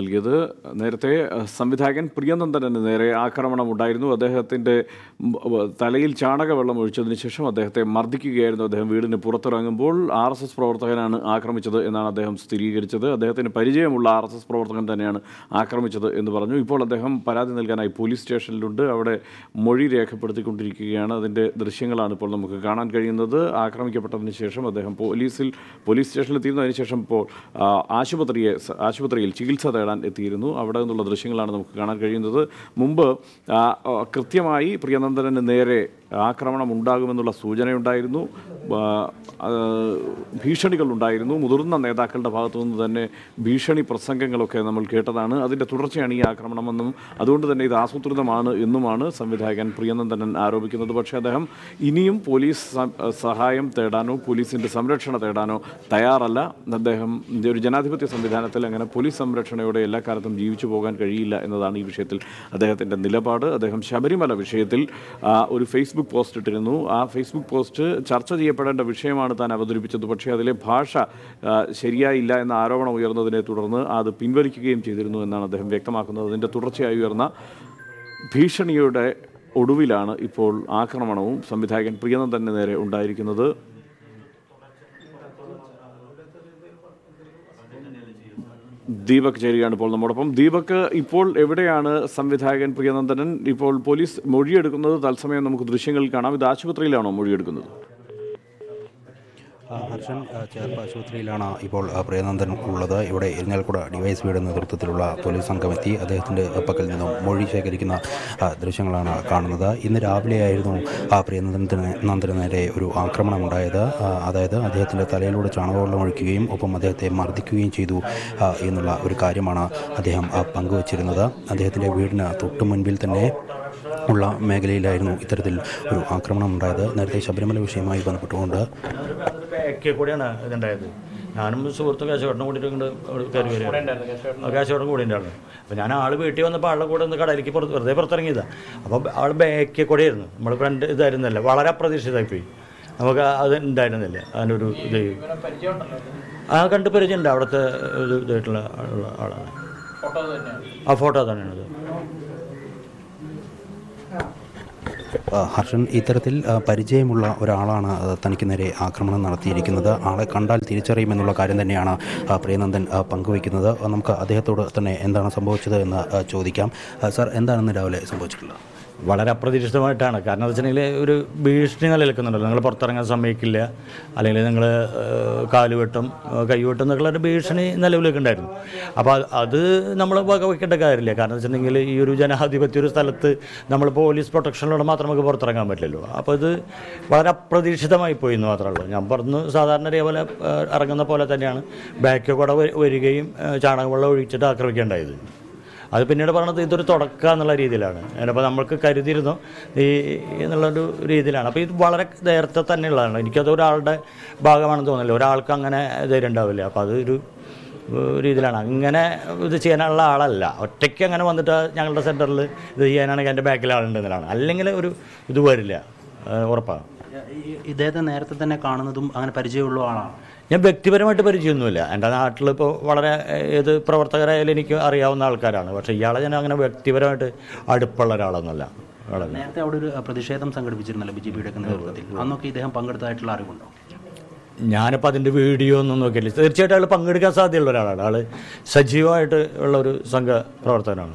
നൽകിയത്. നേരത്തെ സംവിധായകൻ പ്രിയനന്ദനന് നേരെ ആക്രമണം ഉണ്ടായിരുന്നു. അദ്ദേഹത്തിന്റെ തലയിൽ ചാണക തലയിൽ ചാണകവെള്ളം ഒഴിച്ചതിന് ശേഷം അദ്ദേഹത്തെ മർദ്ദിക്കുകയായിരുന്നു. അദ്ദേഹം വീടിന് പുറത്തിറങ്ങുമ്പോൾ ആർ എസ് എസ് പ്രവർത്തകനാണ് ആക്രമിച്ചത് എന്നാണ് അദ്ദേഹം സ്ഥിരീകരിച്ചത്. അദ്ദേഹത്തിന് പരിചയമുള്ള ആർ എസ് എസ് പ്രവർത്തകൻ തന്നെയാണ് ആക്രമിച്ചത് എന്ന് പറഞ്ഞു. ഇപ്പോൾ അദ്ദേഹം പരാതി നൽകാനായി പോലീസ് സ്റ്റേഷനിലുണ്ട്. അവിടെ മൊഴി രേഖപ്പെടുത്തിക്കൊണ്ടിരിക്കുകയാണ്. അതിന്റെ ദൃശ്യങ്ങളാണ് ഇപ്പോൾ നമുക്ക് കാണാൻ കഴിയുന്നത്. ആക്രമിക്കപ്പെട്ടതിന് ശേഷം അദ്ദേഹം പോലീസിൽ പോലീസ് സ്റ്റേഷനിൽ തീരുന്നതിന് അതിനുശേഷം ഇപ്പോൾ ആശുപത്രിയെ ആശുപത്രിയിൽ ചികിത്സ തേടാൻ എത്തിയിരുന്നു. അവിടെ നിന്നുള്ള ദൃശ്യങ്ങളാണ് നമുക്ക് കാണാൻ കഴിയുന്നത്. മുമ്പ് കൃത്യമായി പ്രിയനന്ദനന് നേരെ ആക്രമണം ഉണ്ടാകുമെന്നുള്ള സൂചനയുണ്ടായിരുന്നു. ഭീഷണികളുണ്ടായിരുന്നു. മുതിർന്ന നേതാക്കളുടെ ഭാഗത്തു നിന്ന് തന്നെ ഭീഷണി പ്രസംഗങ്ങളൊക്കെ നമ്മൾ കേട്ടതാണ്. അതിന്റെ തുടർച്ചയാണ് ഈ ആക്രമണമെന്നും അതുകൊണ്ട് തന്നെ ഇത് ആസൂത്രിതമാണ് എന്നുമാണ് സംവിധായകൻ പ്രിയനന്ദനൻ ആരോപിക്കുന്നത്. പക്ഷേ അദ്ദേഹം ഇനിയും പോലീസ് സഹായം തേടാനോ പോലീസിന്റെ സംരക്ഷണ തേടാനോ തയ്യാറല്ല. അദ്ദേഹം ഒരു ജനാധിപത്യ സംവിധാനത്തിൽ അങ്ങനെ പോലീസ് സംരക്ഷണയോടെ എല്ലാ കാലത്തും ജീവിച്ചു പോകാൻ കഴിയില്ല എന്നതാണ് ഈ വിഷയത്തിൽ അദ്ദേഹത്തിന്റെ നിലപാട്. അദ്ദേഹം ശബരിമല വിഷയത്തിൽ ഒരു ഒരു ഫേസ്ബുക്ക് പോസ്റ്റ് ഇട്ടിരുന്നു. ആ ഫേസ്ബുക്ക് പോസ്റ്റ് ചർച്ച ചെയ്യപ്പെടേണ്ട വിഷയമാണ് താൻ അവതരിപ്പിച്ചത്. പക്ഷേ അതിലെ ഭാഷ ശരിയായില്ല എന്ന ആരോപണം ഉയർന്നതിനെ തുടർന്ന് അത് പിൻവലിക്കുകയും ചെയ്തിരുന്നു എന്നാണ് അദ്ദേഹം വ്യക്തമാക്കുന്നത്. അതിന്റെ തുടർച്ചയായി ഉയർന്ന ഭീഷണിയുടെ ഒടുവിലാണ് ഇപ്പോൾ ആക്രമണവും സംവിധായകൻ പ്രിയനന്ദന് നേരെ ഉണ്ടായിരിക്കുന്നത്. ദീപക് ചേരുകയാണ് ഇപ്പോൾ നമ്മോടൊപ്പം. ദീപക് ഇപ്പോൾ എവിടെയാണ് സംവിധായകൻ പ്രിയനന്ദനൻ? ഇപ്പോൾ പോലീസ് മൊഴിയെടുക്കുന്നത് തത്സമയം നമുക്ക് ദൃശ്യങ്ങളിൽ കാണാം. ഇത് ആശുപത്രിയിലാണോ മൊഴിയെടുക്കുന്നത്? ഹർഷൻ ചേർപ്പ് ആശുപത്രിയിലാണ് ഇപ്പോൾ പ്രിയനന്ദൻ ഉള്ളത്. ഇവിടെ ഇരിഞ്ഞാൽക്കുട ഡിവൈസ് പിയുടെ നേതൃത്വത്തിലുള്ള പോലീസ് സംഘം എത്തി അദ്ദേഹത്തിന്റെ പക്കൽ നിന്നും മൊഴി ശേഖരിക്കുന്ന ദൃശ്യങ്ങളാണ് കാണുന്നത്. ഇന്ന് രാവിലെയായിരുന്നു ആ പ്രിയനന്ദന് നന്ദന് നേരെ ഒരു ആക്രമണം ഉണ്ടായത് അതായത് അദ്ദേഹത്തിന്റെ തലയിലൂടെ ചാണകവെള്ളം ഒഴിക്കുകയും ഒപ്പം അദ്ദേഹത്തെ മർദ്ദിക്കുകയും ചെയ്തു എന്നുള്ള ഒരു കാര്യമാണ് അദ്ദേഹം പങ്കുവച്ചിരുന്നത്. അദ്ദേഹത്തിന്റെ വീടിന് തൊട്ടു മുൻപിൽ തന്നെ ഉള്ള മേഖലയിലായിരുന്നു ഇത്തരത്തിൽ ഒരു ആക്രമണം ഉണ്ടായത്. നേരത്തെ ശബരിമല വിഷയവുമായി ബന്ധപ്പെട്ടുകൊണ്ട് ബാക്കിൽ കൂടെയാണ് ഇതുണ്ടായത്. ഞാനും സുഹൃത്തും കാശോട്ടനും കൂടിയിട്ട് ഇങ്ങോട്ട് അവിടെ കയറി വരിക കാശോട്ടം കൂടി ഉണ്ടായിരുന്നു അപ്പോൾ ഞാൻ ആൾ വീട്ടിൽ വന്നപ്പോൾ ആളുടെ കൂടെ ഒന്ന് കടയിലേക്ക് പുറത്ത് വെറുതെ പുറത്തിറങ്ങിയതാണ് അപ്പോൾ ആൾ ബാക്കിൽ കൂടെയായിരുന്നു. നമ്മൾ ഫ്രണ്ട് ഇതായിരുന്നല്ല. വളരെ അപ്രതീക്ഷിതമായിപ്പോയി. നമുക്ക് അത് ഉണ്ടായിരുന്നില്ല. അതിന്റെ ഒരു ഇത്. ആ കണ്ട് പരിചയമുണ്ട് അവിടുത്തെ ഒരു ഇതായിട്ടുള്ള ആളാണ്. ആ ഫോട്ടോ തന്നെയാണത് ആ, ഹർഷൻ ഇത്തരത്തിൽ പരിചയമുള്ള ഒരാളാണ് തനിക്ക് നേരെ ആക്രമണം നടത്തിയിരിക്കുന്നത്. ആളെ കണ്ടാൽ തിരിച്ചറിയുമെന്നുള്ള കാര്യം തന്നെയാണ് പ്രിയനന്ദൻ പങ്കുവയ്ക്കുന്നത്. നമുക്ക് അദ്ദേഹത്തോട് തന്നെ എന്താണ് സംഭവിച്ചത് എന്ന് ചോദിക്കാം. സാർ എന്താണെന്ന് രാവിലെ സംഭവിച്ചിട്ടുള്ളത്? വളരെ അപ്രതീക്ഷിതമായിട്ടാണ്. കാരണം എന്ന് വെച്ചിട്ടുണ്ടെങ്കിൽ ഒരു ഭീഷണി നിലനിൽക്കുന്നുണ്ടല്ലോ. നിങ്ങൾ പുറത്തിറങ്ങാൻ സമ്മതിക്കില്ല. അല്ലെങ്കിൽ നിങ്ങൾ കാലുവെട്ടും കൈവെട്ടും എന്നൊക്കെയുള്ള ഒരു ഭീഷണി നിലവിലേക്ക് ഉണ്ടായിരുന്നു. അപ്പോൾ അത് നമ്മൾ വകവയ്ക്കേണ്ട കാര്യമില്ല. കാരണം എന്ന് വെച്ചിട്ടുണ്ടെങ്കിൽ ഈ ഒരു ജനാധിപത്യ ഒരു സ്ഥലത്ത് നമ്മൾ പോലീസ് പ്രൊട്ടക്ഷനിലൂടെ മാത്രം നമുക്ക് പുറത്തിറങ്ങാൻ പറ്റില്ലല്ലോ. അപ്പോൾ ഇത് വളരെ അപ്രതീക്ഷിതമായി പോയി എന്ന് മാത്രമേ ഉള്ളൂ. ഞാൻ പറഞ്ഞു സാധാരണ പോലെ ഇറങ്ങുന്ന പോലെ തന്നെയാണ്. ബാക്കിൽ കൂടെ വരികയും ചാണകവെള്ളം ഒഴിച്ചിട്ട് ആക്രമിക്കേണ്ടായത് അത് പിന്നീട് പറഞ്ഞത് ഇതൊരു തുടക്കം എന്നുള്ള രീതിയിലാണ്. അപ്പോൾ നമ്മൾക്ക് കരുതിയിരുന്നു ഈ എന്നുള്ളൊരു രീതിയിലാണ്. അപ്പോൾ ഇത് വളരെ നേരത്തെ തന്നെയുള്ളതാണ്. എനിക്കത് ഒരാളുടെ ഭാഗമാണെന്ന് തോന്നില്ല ഒരാൾക്ക് അങ്ങനെ ധൈര്യം ഉണ്ടാവില്ല. അപ്പോൾ അതൊരു രീതിയിലാണ്. അങ്ങനെ ഇത് ചെയ്യാനുള്ള ആളല്ല. ഒറ്റയ്ക്ക് അങ്ങനെ വന്നിട്ട് ഞങ്ങളുടെ സെന്ററിൽ ഇത് ചെയ്യാനാണെങ്കിൽ എന്റെ ബാക്കിൽ ആളുണ്ടെന്നതാണ് അല്ലെങ്കിൽ ഒരു ഇത് വരില്ല. ഉറപ്പാണ് ഇദ്ദേഹത്തെ നേരത്തെ തന്നെ കാണുന്നതും അങ്ങനെ പരിചയമുള്ള ആളാണ്. ഞാൻ വ്യക്തിപരമായിട്ട് പരിചയമൊന്നുമില്ല. എന്റെ നാട്ടിൽ ഇപ്പോൾ വളരെ ഏത് പ്രവർത്തകരായാലും എനിക്ക് അറിയാവുന്ന ആൾക്കാരാണ്. പക്ഷെ ഇയാളെ ഞാൻ അങ്ങനെ വ്യക്തിപരമായിട്ട് അടുപ്പുള്ള ഒരാളൊന്നുമല്ല. നേരത്തെ അവിടെ ഒരു പ്രതിഷേധം സംഘടിപ്പിച്ചിരുന്നല്ലോ ബി ജെ പിയുടെ നേതൃത്വത്തിൽ. അന്നൊക്കെ ഇദ്ദേഹം പങ്കെടുത്തതായിട്ടുള്ള അറിവുണ്ടോ? ഞാനിപ്പോൾ അതിന്റെ വീഡിയോ ഒന്നും നോക്കിയില്ല തീർച്ചയായിട്ടും അയാൾ പങ്കെടുക്കാൻ സാധ്യതയുള്ള ഒരാളാണ്. ആൾ സജീവമായിട്ട് ഉള്ള ഒരു സംഘ പ്രവർത്തകനാണ്.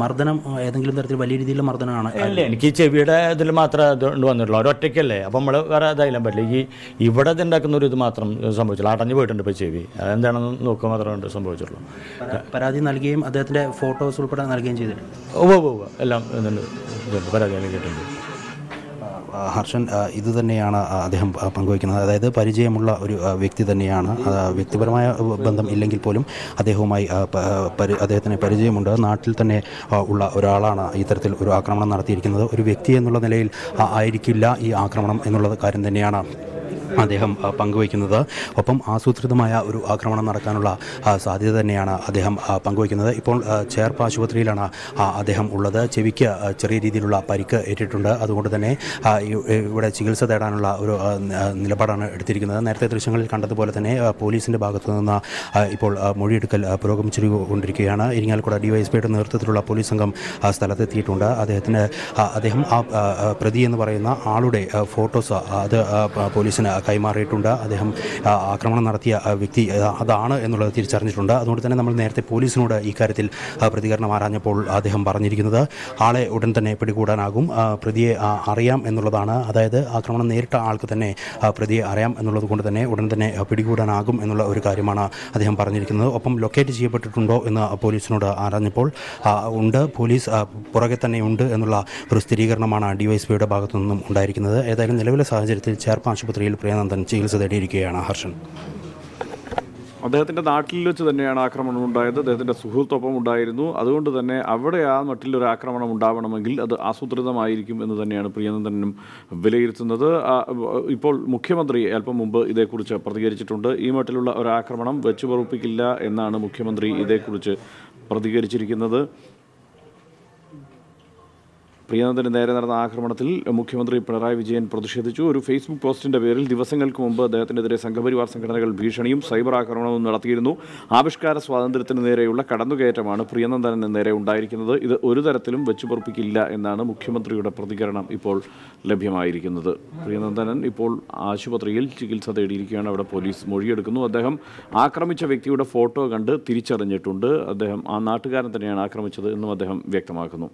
മർദ്ദനം ഏതെങ്കിലും തരത്തിൽ വലിയ രീതിയിലുള്ള മർദ്ദനമാണ് അല്ല എനിക്ക് ചെവിയുടെ ഇതിൽ മാത്രമേ അതുകൊണ്ട് വന്നിട്ടുള്ളൂ. ഒരൊറ്റയ്ക്കല്ലേ അപ്പം നമ്മൾ വേറെ ഇതായാലും പറ്റില്ല. ഈ ഇവിടെ ഇത് ഉണ്ടാക്കുന്ന ഒരു ഇത് മാത്രം സംഭവിച്ചുള്ളൂ അടഞ്ഞു പോയിട്ടുണ്ട് ഇപ്പോൾ ചെവി. അതെന്താണെന്ന് നോക്കുക മാത്രമേ സംഭവിച്ചുള്ളൂ. പരാതി നൽകുകയും അദ്ദേഹത്തിന്റെ ഫോട്ടോസ് ഉൾപ്പെടെ നൽകുകയും ചെയ്തിട്ടുണ്ട്. ഓ ഓ എല്ലാം പരാതി നൽകിയിട്ടുണ്ട്. ഹർഷൻ ഇത് തന്നെയാണ് അദ്ദേഹം പങ്കുവയ്ക്കുന്നത്. അതായത് പരിചയമുള്ള ഒരു വ്യക്തി തന്നെയാണ്. വ്യക്തിപരമായ ബന്ധം ഇല്ലെങ്കിൽ പോലും അദ്ദേഹവുമായി അദ്ദേഹത്തിന് പരിചയമുണ്ട്. നാട്ടിൽ തന്നെ ഉള്ള ഒരാളാണ് ഇത്തരത്തിൽ ഒരു ആക്രമണം നടത്തിയിരിക്കുന്നത്. ഒരു വ്യക്തി എന്നുള്ള നിലയിൽ ആയിരിക്കില്ല ഈ ആക്രമണം എന്നുള്ള കാര്യം തന്നെയാണ്. അദ്ദേഹം പങ്കുവയ്ക്കുന്നത്. ഒപ്പം ആസൂത്രിതമായ ഒരു ആക്രമണം നടക്കാനുള്ള സാധ്യത തന്നെയാണ് അദ്ദേഹം പങ്കുവയ്ക്കുന്നത്. ഇപ്പോൾ ചേർപ്പ് ആശുപത്രിയിലാണ് അദ്ദേഹം ഉള്ളത്. ചെവിക്ക് ചെറിയ രീതിയിലുള്ള പരിക്ക് ഏറ്റിട്ടുണ്ട്. അതുകൊണ്ട് തന്നെ ഇവിടെ ചികിത്സ തേടാനുള്ള ഒരു നിലപാടാണ് എടുത്തിരിക്കുന്നത്. നേരത്തെ ദൃശ്യങ്ങളിൽ കണ്ടതുപോലെ തന്നെ പോലീസിന്റെ ഭാഗത്തു നിന്ന് ഇപ്പോൾ മൊഴിയെടുക്കൽ ആ, പുരോഗമിച്ചുകൊണ്ടിരിക്കുകയാണ്. ഇരിങ്ങാലക്കുട ഡിവൈഎസ്പിയുടെ നേതൃത്വത്തിലുള്ള പോലീസ് സംഘം സ്ഥലത്തെത്തിയിട്ടുണ്ട്. അദ്ദേഹത്തിന് അദ്ദേഹം ആ പ്രതി എന്ന് പറയുന്ന ആളുടെ ഫോട്ടോസ് അത് പോലീസിന് കൈമാറിയിട്ടുണ്ട്. അദ്ദേഹം ആക്രമണം നടത്തിയ വ്യക്തി അതാണ് എന്നുള്ളത് തിരിച്ചറിഞ്ഞിട്ടുണ്ട്. അതുകൊണ്ട് തന്നെ നമ്മൾ നേരത്തെ പോലീസിനോട് ഇക്കാര്യത്തിൽ കാര്യത്തിൽ പ്രതികരണം ആരാഞ്ഞപ്പോൾ അദ്ദേഹം പറഞ്ഞിരിക്കുന്നത് ആളെ ഉടൻ തന്നെ പിടികൂടാനാകും. പ്രതിയെ അറിയാം എന്നുള്ളതാണ്. അതായത് ആക്രമണം നേരിട്ട ആൾക്ക് തന്നെ പ്രതിയെ അറിയാം എന്നുള്ളത് കൊണ്ട് തന്നെ ഉടൻ തന്നെ പിടികൂടാനാകും എന്നുള്ള ഒരു കാര്യമാണ് അദ്ദേഹം പറഞ്ഞിരിക്കുന്നത്. ഒപ്പം ലൊക്കേറ്റ് ചെയ്യപ്പെട്ടിട്ടുണ്ടോ എന്ന് പോലീസിനോട് ആരാഞ്ഞപ്പോൾ ഉണ്ട്. പോലീസ് പുറകെ തന്നെ ഉണ്ട് എന്നുള്ള ഒരു സ്ഥിരീകരണമാണ് ഡിവൈഎസ്പിയുടെ ഭാഗത്തു നിന്നും ഉണ്ടായിരിക്കുന്നത്. ഏതായാലും നിലവിലെ സാഹചര്യത്തിൽ ചേർപ്പ് ആശുപത്രിയിൽ പ്രിയനന്ദൻ ചികിത്സ തേടിയിരിക്കുകയാണ് ഹർഷൻ. അദ്ദേഹത്തിന്റെ നാട്ടിൽ വെച്ച് തന്നെയാണ് ആക്രമണം ഉണ്ടായത്. അദ്ദേഹത്തിന്റെ സുഹൃത്തൊപ്പം ഉണ്ടായിരുന്നു. അതുകൊണ്ട് തന്നെ അവിടെ ആ മട്ടിലൊരു ആക്രമണം ഉണ്ടാവണമെങ്കിൽ അത് ആസൂത്രിതമായിരിക്കും എന്ന് തന്നെയാണ് പ്രിയനന്ദനും വിലയിരുത്തുന്നത്. ഇപ്പോൾ മുഖ്യമന്ത്രി അല്പം മുമ്പ് ഇതേക്കുറിച്ച് പ്രതികരിച്ചിട്ടുണ്ട്. ഈ മട്ടിലുള്ള ഒരു ആക്രമണം വെച്ചുപറപ്പിക്കില്ല എന്നാണ് മുഖ്യമന്ത്രി ഇതേക്കുറിച്ച് പ്രതികരിച്ചിരിക്കുന്നത്. പ്രിയനന്ദന് നേരെ നടന്ന ആക്രമണത്തിൽ മുഖ്യമന്ത്രി പിണറായി വിജയൻ പ്രതിഷേധിച്ചു. ഒരു ഫേസ്ബുക്ക് പോസ്റ്റിന്റെ പേരിൽ ദിവസങ്ങൾക്ക് മുമ്പ് അദ്ദേഹത്തിനെതിരെ സംഘപരിവാർ സംഘടനകൾ ഭീഷണിയും സൈബർ ആക്രമണവും നടത്തിയിരുന്നു. ആവിഷ്കാര സ്വാതന്ത്ര്യത്തിന് നേരെയുള്ള കടന്നുകയറ്റമാണ് പ്രിയനന്ദന് നേരെ ഉണ്ടായിരിക്കുന്നത്. ഇത് ഒരു തരത്തിലും വെച്ചുപൊറപ്പിക്കില്ല എന്നാണ് മുഖ്യമന്ത്രിയുടെ പ്രതികരണം ഇപ്പോൾ ലഭ്യമായിരിക്കുന്നത്. പ്രിയനന്ദനൻ ഇപ്പോൾ ആശുപത്രിയിൽ ചികിത്സ തേടിയിരിക്കുകയാണ്. അവിടെ പോലീസ് മൊഴിയെടുക്കുന്നു. അദ്ദേഹം ആക്രമിച്ച വ്യക്തിയുടെ ഫോട്ടോ കണ്ട് തിരിച്ചറിഞ്ഞിട്ടുണ്ട്. അദ്ദേഹം ആ നാട്ടുകാരൻ തന്നെയാണ് ആക്രമിച്ചത് എന്നും അദ്ദേഹം വ്യക്തമാക്കുന്നു.